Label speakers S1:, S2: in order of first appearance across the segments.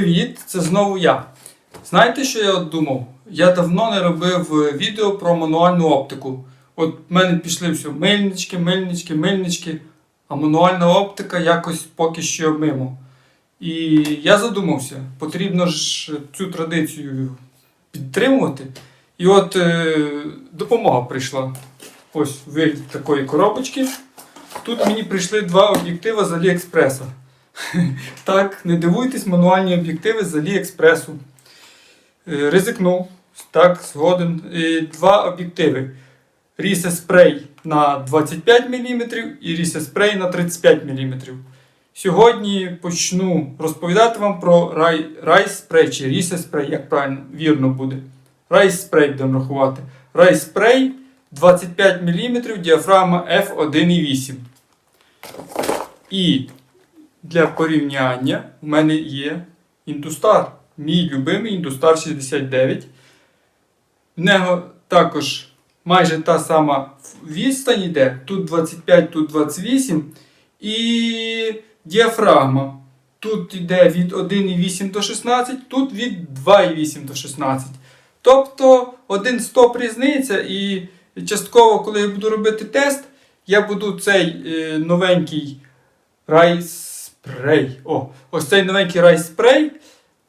S1: Привіт, це знову я. Знаєте, що я от думав? Я давно не робив е, відео про мануальну оптику. От в мене пішли все мильнички, мильнички, мильнички, а мануальна оптика якось поки що мимо. І я задумався, потрібно ж цю традицію підтримувати. І от е, допомога прийшла. Ось в такої коробочки. Тут мені прийшли два об'єктива з Аліекспреса. Так, не дивуйтесь, мануальні об'єктиви з Аліекспресу. Е, Ризикнув, так, згоден. Два об'єктиви. Рісе спрей на 25 мм і рісе спрей на 35 мм. Сьогодні почну розповідати вам про рай, райс спрей чи рісе спрей, як правильно вірно буде. Райс спрей будемо рахувати. Райс спрей 25 мм, діафрагма F1,8. І для порівняння у мене є Індустар. Мій любимий Індустар 69. В нього також майже та сама відстань йде. Тут 25, тут 28. І діафрагма. Тут йде від 1,8 до 16, тут від 2,8 до 16. Тобто один стоп різниця, і частково, коли я буду робити тест, я буду цей е, новенький райспрей. О, ось цей новенький райспрей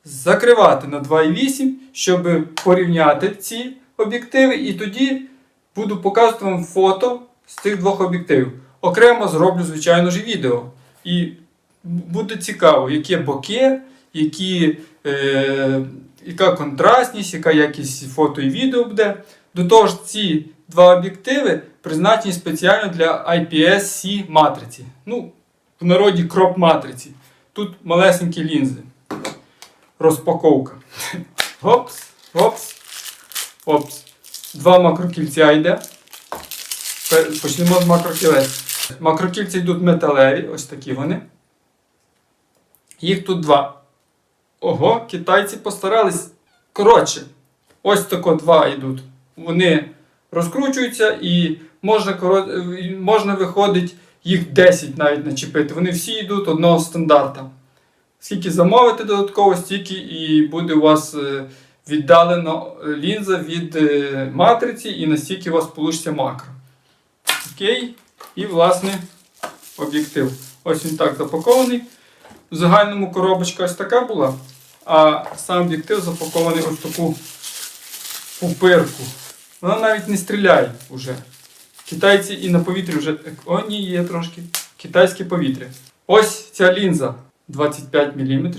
S1: закривати на 2,8, щоб порівняти ці об'єктиви. І тоді буду показувати вам фото з цих двох об'єктивів. Окремо зроблю, звичайно ж, відео. І буде цікаво, яке боке, які, е, яка контрастність, яка якість фото і відео буде. До того ж, ці два об'єктиви призначені спеціально для IPS-C матриці. Ну, в народі кроп матриці. Тут малесенькі лінзи. Розпаковка. Гопс, гопс, гопс. Два макрокільця йде. Почнемо з макрокілець. Макрокільці йдуть металеві, ось такі вони. Їх тут два. Ого, китайці постарались. Коротше, ось тако два йдуть. Вони розкручуються і можна, можна виходить їх 10 навіть начепити. Вони всі йдуть одного стандарта. Скільки замовите додатково, стільки і буде у вас е, віддалено е, лінза від е, матриці, і настільки у вас вийде макро. Окей. І, власне, об'єктив. Ось він так запакований. В загальному коробочка ось така була, а сам об'єктив запакований ось таку пупирку. Вона навіть не стріляє вже. Китайці і на повітрі вже. О, ні, є трошки. Китайське повітря. Ось ця лінза 25 мм.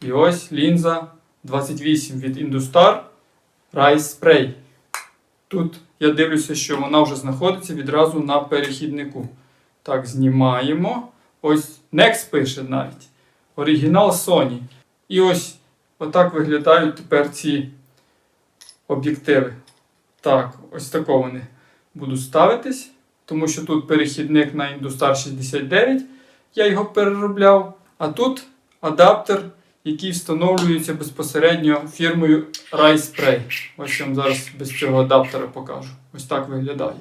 S1: І ось лінза 28 від Industar Rise Spray. Тут я дивлюся, що вона вже знаходиться відразу на перехіднику. Так, знімаємо. Ось Next пише навіть. Оригінал Sony. І ось отак виглядають тепер ці об'єктиви. Так, ось тако вони будуть ставитись, тому що тут перехідник на Industar 69. Я його переробляв. А тут адаптер, який встановлюється безпосередньо фірмою Spray. Ось я вам зараз без цього адаптера покажу. Ось так виглядає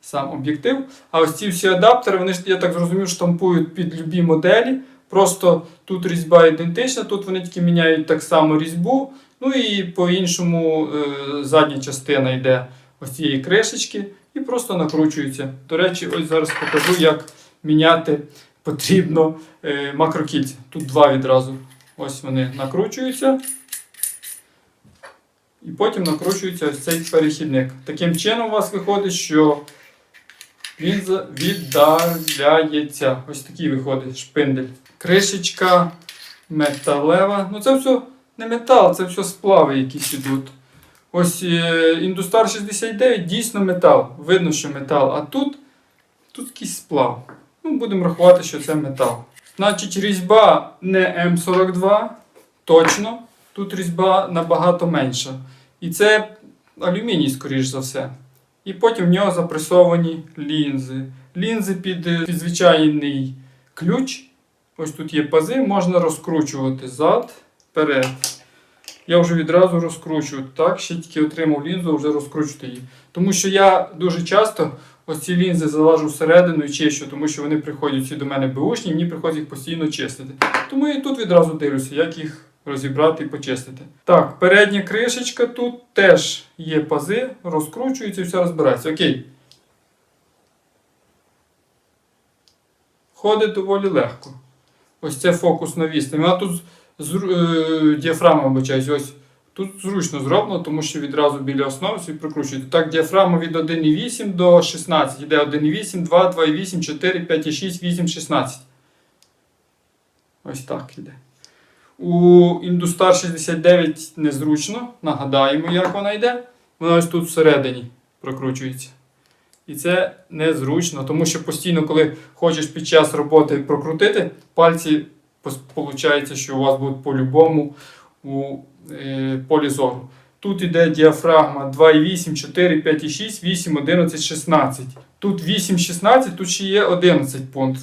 S1: сам об'єктив. А ось ці всі адаптери, вони я так зрозумів, штампують під любі моделі. Просто тут різьба ідентична, тут вони тільки міняють так само різьбу. Ну і по-іншому е, задня частина йде ось цієї кришечки і просто накручується. До речі, ось зараз покажу, як міняти потрібно е, макрокільця. Тут два відразу. Ось вони накручуються. І потім накручується ось цей перехідник. Таким чином у вас виходить, що він віддаляється. Ось такий виходить шпиндель. Кришечка металева. Ну це все не метал, це все сплави якісь ідуть. Ось е, Industar 69 дійсно метал. Видно, що метал. А тут, тут якийсь сплав. Ну, будемо рахувати, що це метал. Значить, різьба не М42, точно. Тут різьба набагато менша. І це алюміній, скоріш за все. І потім в нього запресовані лінзи. Лінзи під, е, звичайний ключ. Ось тут є пази, можна розкручувати зад, вперед. Я вже відразу розкручую. Так, ще тільки отримав лінзу, вже розкручувати її. Тому що я дуже часто ось ці лінзи залажу всередину і чищу, тому що вони приходять всі до мене беушні, і мені приходить їх постійно чистити. Тому я тут відразу дивлюся, як їх розібрати і почистити. Так, передня кришечка тут теж є пази, розкручується і все розбирається. Окей. Ходить доволі легко. Ось це фокус на відстані. Вона тут е, вибачаюсь, ось тут зручно зроблено, тому що відразу біля основи собі прикручуєте. Так, діафрагма від 1,8 до 16. Іде 1,8, 2, 2,8, 4, 5,6, 8, 16. Ось так іде. У Industar 69 незручно. Нагадаємо, як вона йде. Вона ось тут всередині прокручується. І це незручно, тому що постійно, коли хочеш під час роботи прокрутити, пальці виходить, що у вас будуть по-любому у е, полі зору. Тут іде діафрагма 2,8, 4, 5,6, 8, 11, 16. Тут 8, 16, тут ще є 11 пункт.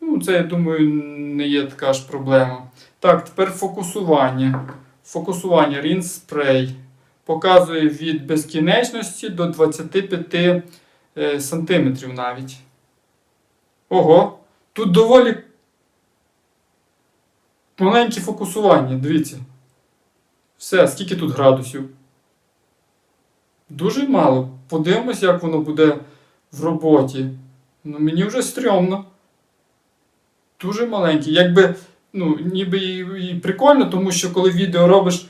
S1: Ну, це, я думаю, не є така ж проблема. Так, тепер фокусування. Фокусування Rinse Spray. Показує від безкінечності до 25 е, сантиметрів навіть. Ого! Тут доволі маленьке фокусування, дивіться. Все, скільки тут градусів? Дуже мало. Подивимось, як воно буде в роботі. Ну, мені вже стрьомно. Дуже маленький. Якби, ну, ніби і, прикольно, тому що коли відео робиш,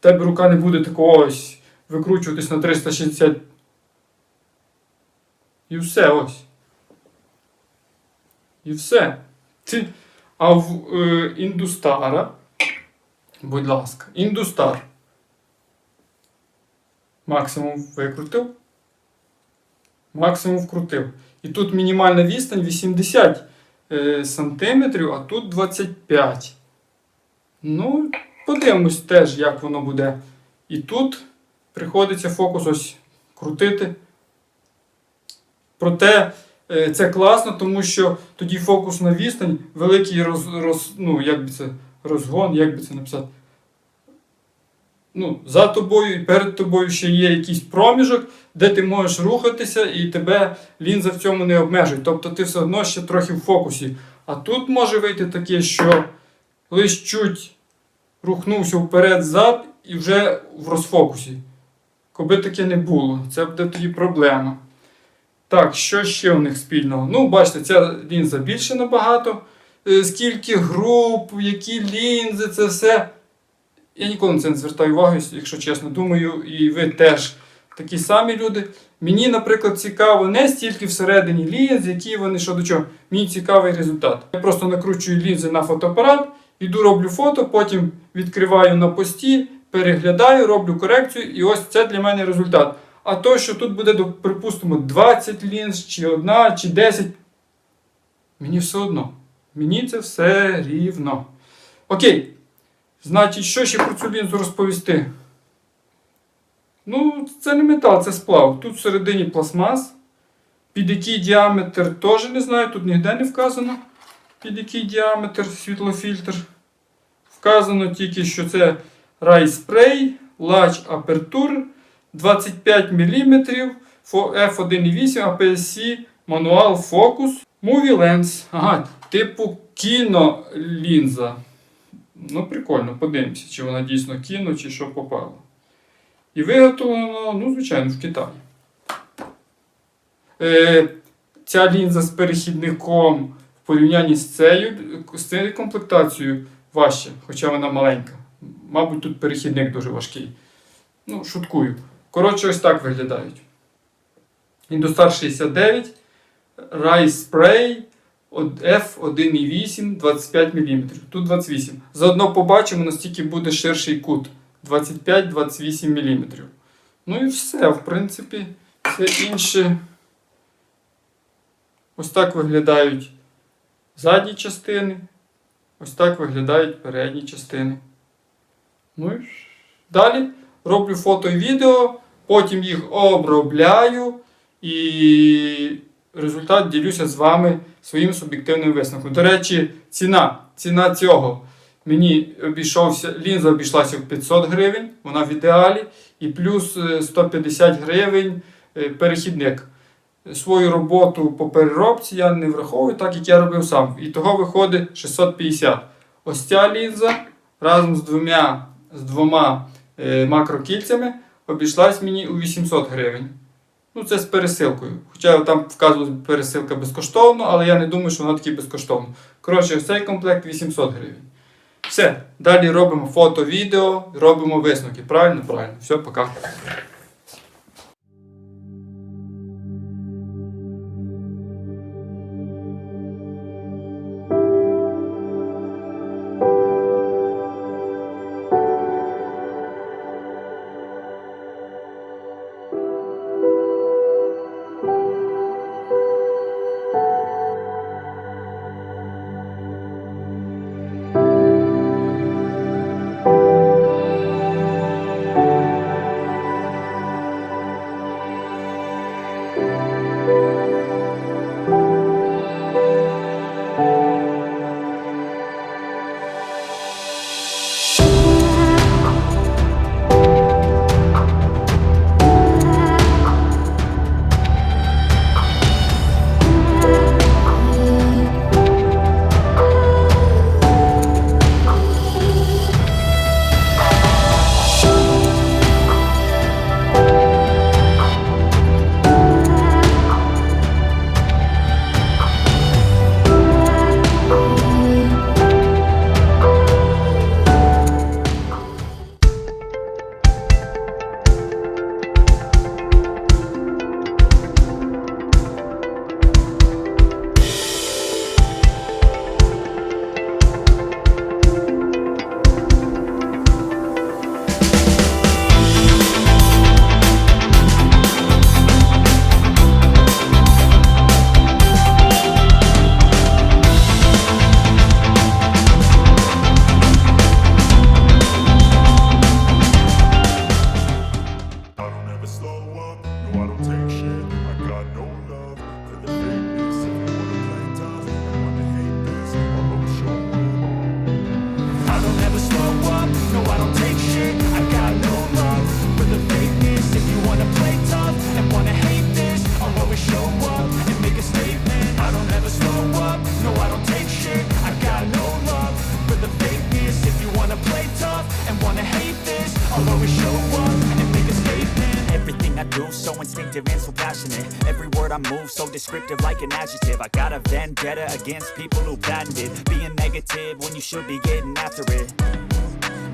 S1: тебе рука не буде такого ось викручуватись на 360. І все ось. І все. Ти... А в е, індустара, будь ласка, індустар. Максимум викрутив. Максимум вкрутив. І тут мінімальна відстань 80 е, сантиметрів, а тут 25. Ну, подивимось теж, як воно буде. І тут приходиться фокус ось крутити. Проте це класно, тому що тоді фокус на відстань, великий роз, роз, ну, як би це, розгон, як би це написати. Ну, за тобою і перед тобою ще є якийсь проміжок, де ти можеш рухатися, і тебе лінза в цьому не обмежує. Тобто ти все одно ще трохи в фокусі. А тут може вийти таке, що лиш чуть рухнувся вперед-зад і вже в розфокусі. Коби таке не було, це буде тоді проблема. Так, що ще у них спільного? Ну, бачите, ця лінза більше набагато. Е, Скільки груп, які лінзи, це все. Я ніколи на це не звертаю увагу, якщо чесно. Думаю, і ви теж такі самі люди. Мені, наприклад, цікаво не стільки всередині лінз, які вони що до чого. Мені цікавий результат. Я просто накручую лінзи на фотоапарат, іду роблю фото, потім відкриваю на пості, переглядаю, роблю корекцію, і ось це для мене результат. А то, що тут буде, припустимо, 20 лінз, чи одна, чи 10, мені все одно. Мені це все рівно. Окей. Значить, що ще про цю лінзу розповісти? Ну, це не метал, це сплав. Тут всередині пластмас. Під який діаметр теж не знаю, тут ніде не вказано. Під який діаметр світлофільтр. Вказано тільки, що це Spray, Large Aperture, 25 мм, F1.8 APS-C, Manual Focus, Movie Lens. Ага, типу кінолінза. Ну, прикольно, подивимося, чи вона дійсно кіно, чи що попало. І виготовлено, ну, звичайно, в Китаї. Е, ця лінза з перехідником в порівнянні з цією, з цією комплектацією важче, хоча вона маленька. Мабуть, тут перехідник дуже важкий. Ну, шуткую. Коротше, ось так виглядають. Industar 69, Rai Spray F1.8 25 мм. Тут 28. Заодно побачимо, наскільки буде ширший кут. 25-28 мм. Ну і все, в принципі, все інше. Ось так виглядають задні частини. Ось так виглядають передні частини. Ну і далі роблю фото і відео, потім їх обробляю і результат ділюся з вами своїм суб'єктивним висновком. До речі, ціна. Ціна цього. Мені обійшовся, лінза обійшлася в 500 гривень, вона в ідеалі, і плюс е, 150 гривень е, перехідник. свою роботу по переробці я не враховую, так як я робив сам. І того виходить 650. Ось ця лінза разом з двома, з двома е, макрокільцями обійшлась мені у 800 гривень. Ну, це з пересилкою. Хоча там вказувалась пересилка безкоштовно, але я не думаю, що вона таки безкоштовна. Коротше, цей комплект 800 гривень. Все, далі робимо фото, відео, робимо висновки. Правильно? Правильно. Все, пока.
S2: When you should be getting after it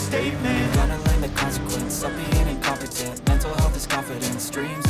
S2: statement.
S3: Gonna learn the consequence of being incompetent. Mental health is confidence, dreams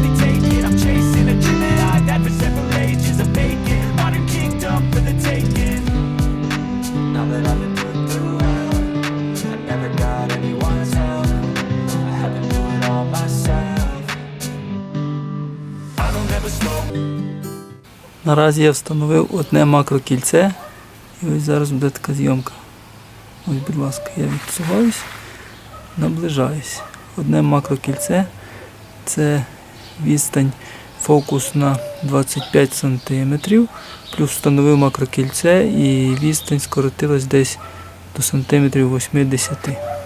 S2: that for several ages A vacant, modern kingdom for the taking
S3: Now that I've been put through hell I never got anyone's help I had to do it all myself
S2: I don't ever slow
S4: Наразі я встановив одне макрокільце. І ось зараз буде така зйомка. Ось, будь ласка, я відсуваюсь, наближаюсь. Одне макрокільце це відстань
S1: фокус на 25 см, плюс встановив макрокільце і відстань скоротилась десь до сантиметрів 80. А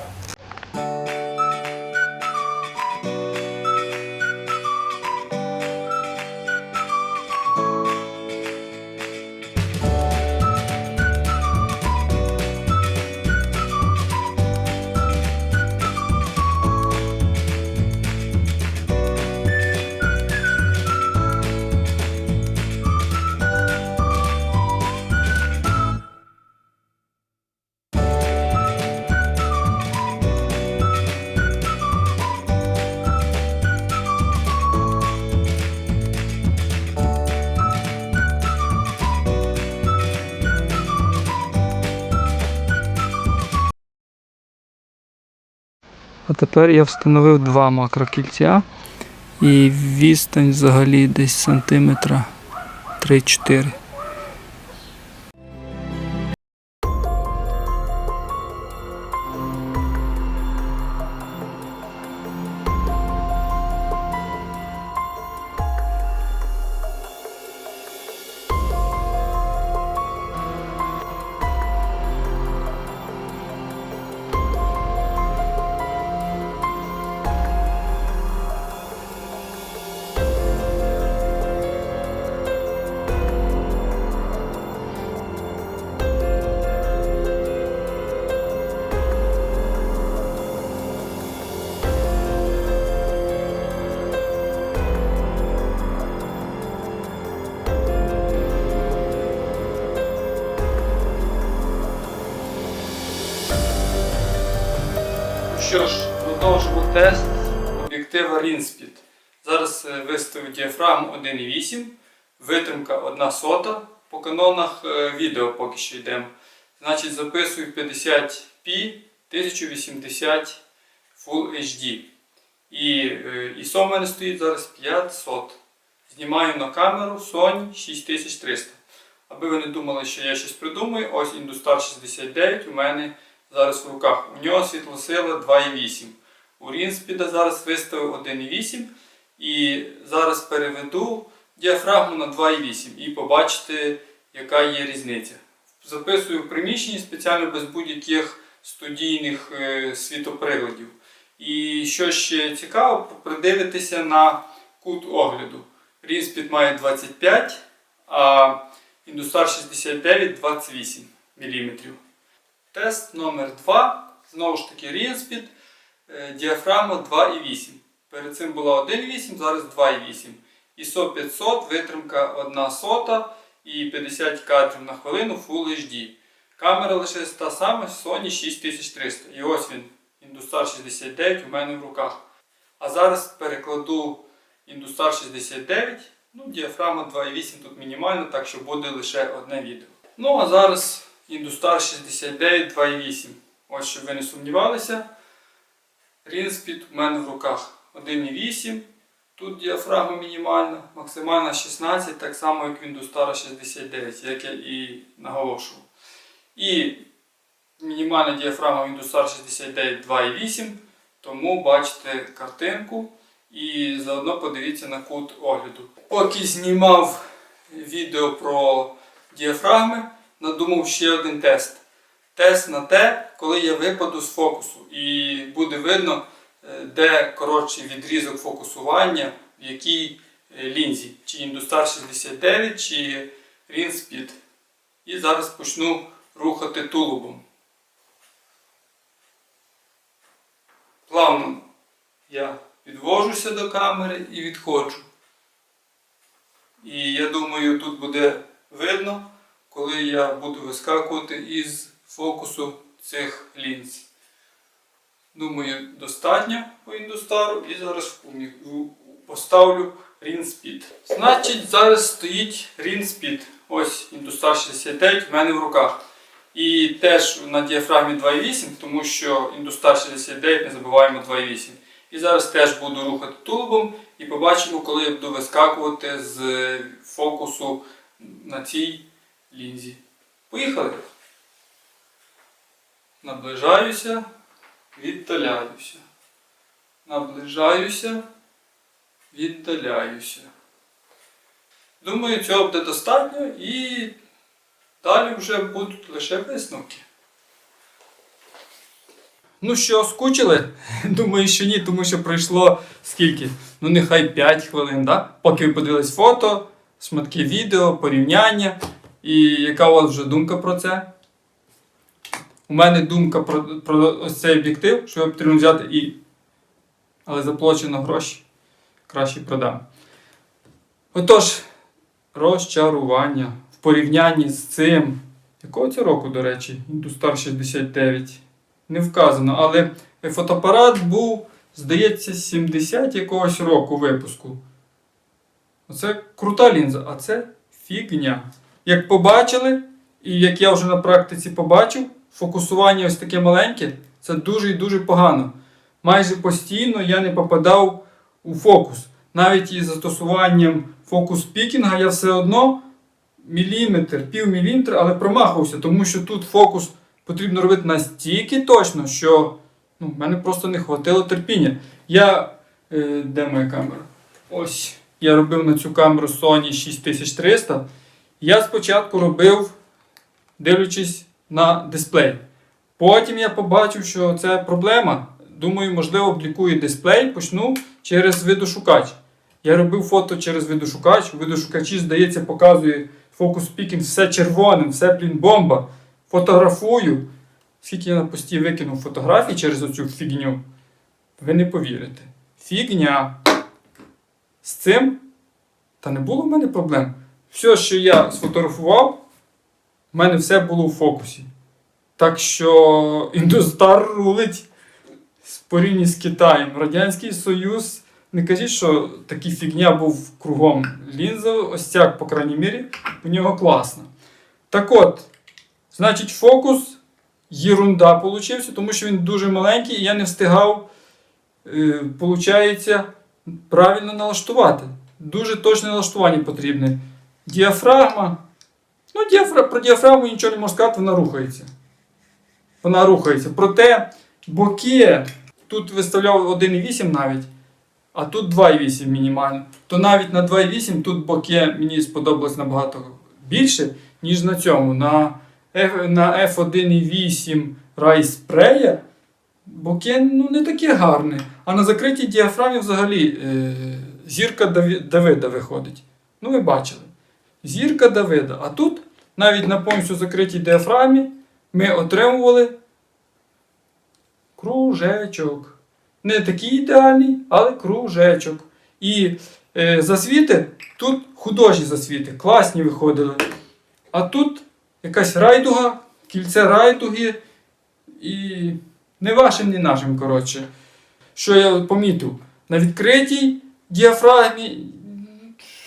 S1: тепер я встановив два макрокільця і відстань взагалі десь сантиметра 3-4. Об'єктива Rinspid. Зараз е, виставив діафрагму 1,8, витримка 1 сота. По канонах е, відео поки що йдемо. Значить, записую 50p 1080 Full HD. І е, ISO в мене стоїть зараз 500. Знімаю на камеру Sony 6300. Аби ви не думали, що я щось придумую, ось Industar 69 у мене зараз в руках. У нього світлосила 2,8. У Рінспіда зараз виставив 1,8. І зараз переведу діафрагму на 2,8 і побачите, яка є різниця. Записую в приміщенні спеціально без будь-яких студійних е, світоприладів. І що ще цікаво, придивитися на кут огляду. Рінспід має 25, а Industar 69 28 мм. Тест номер 2 Знову ж таки Рінспід. Діафрагма 2,8. Перед цим була 1,8, зараз 2,8. ISO 500, витримка 1 сота і 50 кадрів на хвилину Full HD. Камера лише та сама Sony 6300. І ось він, Industar 69 у мене в руках. А зараз перекладу Industar 69. Ну, діафрагма 2,8 тут мінімальна, так що буде лише одне відео. Ну а зараз Industar 69 2,8. Ось щоб ви не сумнівалися. Рінспід у мене в руках 1,8. Тут діафрагма мінімальна, максимальна 16, так само як в Industar 69, як я і наголошував. І мінімальна діафрагма Industar 69 2,8. Тому бачите картинку і заодно подивіться на кут огляду. Поки знімав відео про діафрагми, надумав ще один тест. Тест на те, коли я випаду з фокусу, і буде видно, е, де коротший відрізок фокусування, в якій е, лінзі, чи Industar 69, чи Rinspid. І зараз почну рухати тулубом. Плавно я підвожуся до камери і відходжу. І я думаю, тут буде видно, коли я буду вискакувати із фокусу цих лінз. Думаю, достатньо по індустару і зараз поставлю Rinspid. Значить, зараз стоїть Rinspid. Ось Industar 69 в мене в руках. І теж на діафрагмі 2,8, тому що Industar 69 не забуваємо 2,8. І зараз теж буду рухати тулубом і побачимо, коли я буду вискакувати з фокусу на цій лінзі. Поїхали! Наближаюся, віддаляюся. Наближаюся, віддаляюся.
S4: Думаю, цього буде достатньо і далі вже будуть лише висновки.
S1: Ну що, скучили? Думаю, що ні, тому що пройшло скільки? Ну, нехай 5 хвилин, да? поки ви подивились фото, шматки відео, порівняння. І яка у вас вже думка про це? У мене думка про, про ось цей об'єктив, що його потрібно взяти і. Але заплачено гроші. Краще продам. Отож, розчарування в порівнянні з цим. Якого це року, до речі? Індустар 69 не вказано, але фотоапарат був, здається, 70 якогось року випуску. Оце крута лінза, а це фігня. Як побачили, і як я вже на практиці побачив, фокусування ось таке маленьке, це дуже і дуже погано. Майже постійно я не попадав у фокус. Навіть із застосуванням фокус пікінга я все одно міліметр, пів міліметра, але промахувався, тому що тут фокус потрібно робити настільки точно, що ну, в мене просто не хватило терпіння. Я. Е, де моя камера? Ось. Я робив на цю камеру Sony 6300. Я спочатку робив, дивлячись на дисплей. Потім я побачив, що це проблема. Думаю, можливо, облікую дисплей, почну через видошукач. Я робив фото через видошукач. У видошукачі, здається, показує фокус пікінг все червоним, все, блін, бомба. Фотографую. Скільки я на пості викинув фотографій через оцю фігню, ви не повірите. Фігня. З цим та не було в мене проблем. Все, що я сфотографував, в мене все було в фокусі. Так що Індустар рулить в порівнянні з Китаєм. Радянський Союз, не кажіть, що такий фігня був кругом. Лінза, ось ця, по крайній мірі, у нього класна. Так от, значить, фокус єрунда получився, тому що він дуже маленький і я не встигав, е, правильно налаштувати. Дуже точне налаштування потрібне. Діафрагма. Ну, діафра... про діафрагму нічого не можу сказати, вона рухається. Вона рухається. Проте боки тут виставляв 1,8 навіть, а тут 2,8 мінімально. То навіть на 2,8 тут боки мені сподобалось набагато більше, ніж на цьому. На, F, на F1,8 Rise Spray боки ну, не таке гарне. А на закритій діафрамі взагалі е, зірка Давида виходить. Ну, ви бачили. Зірка Давида. А тут навіть на повністю закритій діафрамі ми отримували кружечок. Не такий ідеальний, але кружечок. І е, засвіти тут художні засвіти, класні виходили. А тут якась райдуга, кільце райдуги і не вашим, ні нашим, коротше. Що я помітив? На відкритій діафрагмі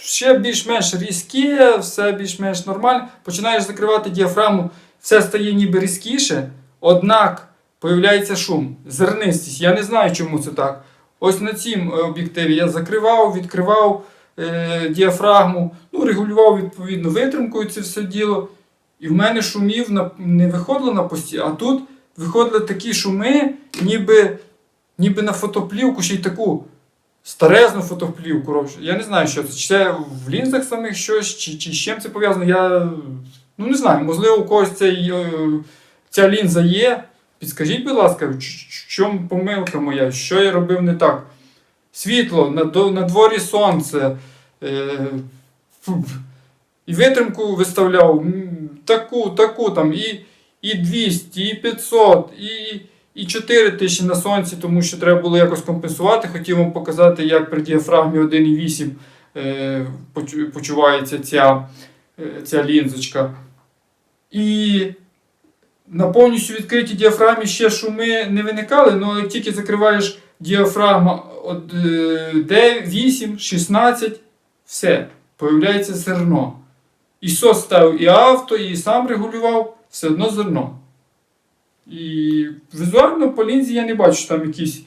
S1: ще більш-менш різке, все більш-менш нормально. Починаєш закривати діафрагму, все стає ніби різкіше, однак появляється шум, зернистість. Я не знаю, чому це так. Ось на цім е, об'єктиві я закривав, відкривав е, діафрагму, ну, регулював відповідно витримкою це все діло. І в мене шумів на, не виходило на пості, а тут виходили такі шуми, ніби, ніби на фотоплівку, ще й таку старезну фотоплівку. коротше. Я не знаю, що це. Чи це в лінзах самих щось, чи, чи з чим це пов'язано. Я ну, не знаю. Можливо, у когось цей, е, ця лінза є. Підскажіть, будь ласка, в чому помилка моя? Що я робив не так? Світло, на, на дворі сонце. Е, і витримку виставляв таку, таку там, і, і 200, і 500, і, і 4 тисячі на сонці, тому що треба було якось компенсувати. Хотів вам показати, як при діафрагмі 1,8 е, почувається ця, е, ця лінзочка. І на повністю відкритій діафрагмі ще шуми не виникали, але як тільки закриваєш діафрагма от, е, 8, 16, все, появляється зерно. І сос ставив і авто, і сам регулював, все одно зерно. І візуально по лінзі я не бачу, що там якісь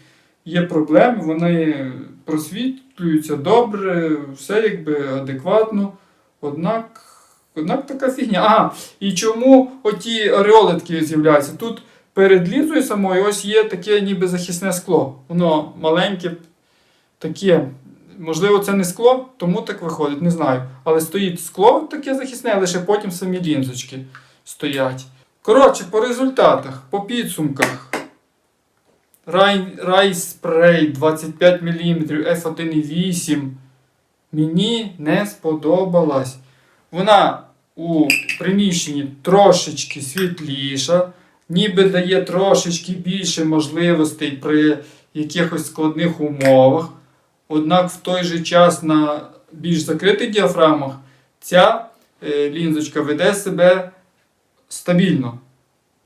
S1: є проблеми, вони просвітлюються добре, все якби адекватно. Однак, однак така фігня. Ага, і чому оті ореоли такі з'являються? Тут перед лінзою самою ось є таке ніби захисне скло. Воно маленьке, таке Можливо, це не скло, тому так виходить, не знаю. Але стоїть скло таке захисне, лише потім самі лінзочки стоять. Коротше, по результатах, по підсумках. Рай, спрей 25 мм F1.8 мені не сподобалась. Вона у приміщенні трошечки світліша, ніби дає трошечки більше можливостей при якихось складних умовах. Однак в той же час на більш закритих діафрагмах ця е, лінзочка веде себе стабільно.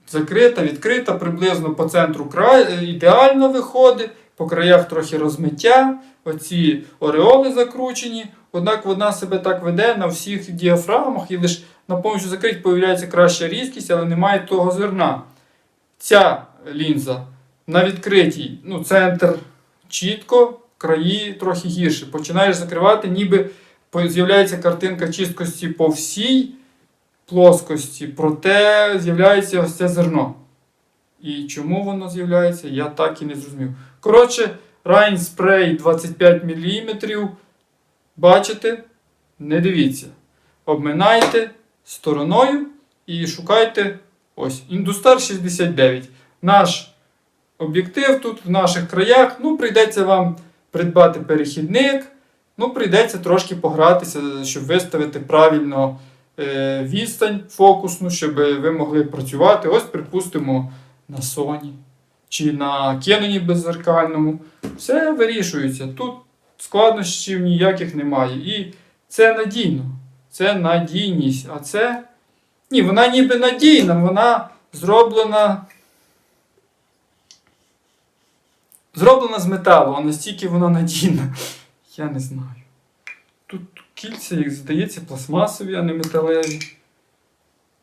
S1: Закрита, відкрита, приблизно по центру е, ідеально виходить, по краях трохи розмиття, оці ореоли закручені, однак вона себе так веде на всіх діафрагмах і лише на повністю закритій появляється краща різкість, але немає того зерна. Ця лінза на відкритій, ну, центр чітко, краї трохи гірше. Починаєш закривати, ніби з'являється картинка чіткості по всій плоскості, проте з'являється ось це зерно. І чому воно з'являється, я так і не зрозумів. Коротше, Rhine Spray 25 мм. Бачите? Не дивіться. Обминайте стороною і шукайте ось Industar 69. Наш об'єктив тут в наших краях. Ну, прийдеться вам придбати перехідник. Ну, прийдеться трошки погратися, щоб виставити правильно відстань фокусну, щоб ви могли працювати. Ось, припустимо, на Sony чи на Canon беззеркальному. Все вирішується. Тут складнощів ніяких немає. І це надійно. Це надійність. А це. Ні, вона ніби надійна, вона зроблена. Зроблена з металу, а настільки вона надійна. Я не знаю. Тут кільця, як здається, пластмасові, а не металеві.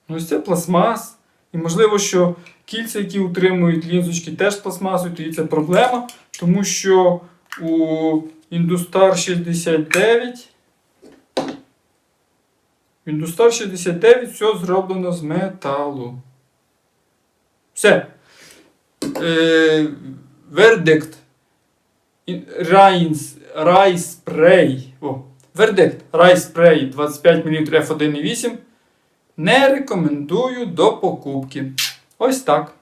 S1: Ну, ось це пластмас. І можливо, що кільця, які утримують лінзочки, теж пластмасові, тоді це проблема, тому що у Industar 69. В Industar 69 все зроблено з металу. Все. Е, вердикт. Райс, Райспрей. О, вердикт. Райспрей 25 мл F1.8. Не рекомендую до покупки. Ось так.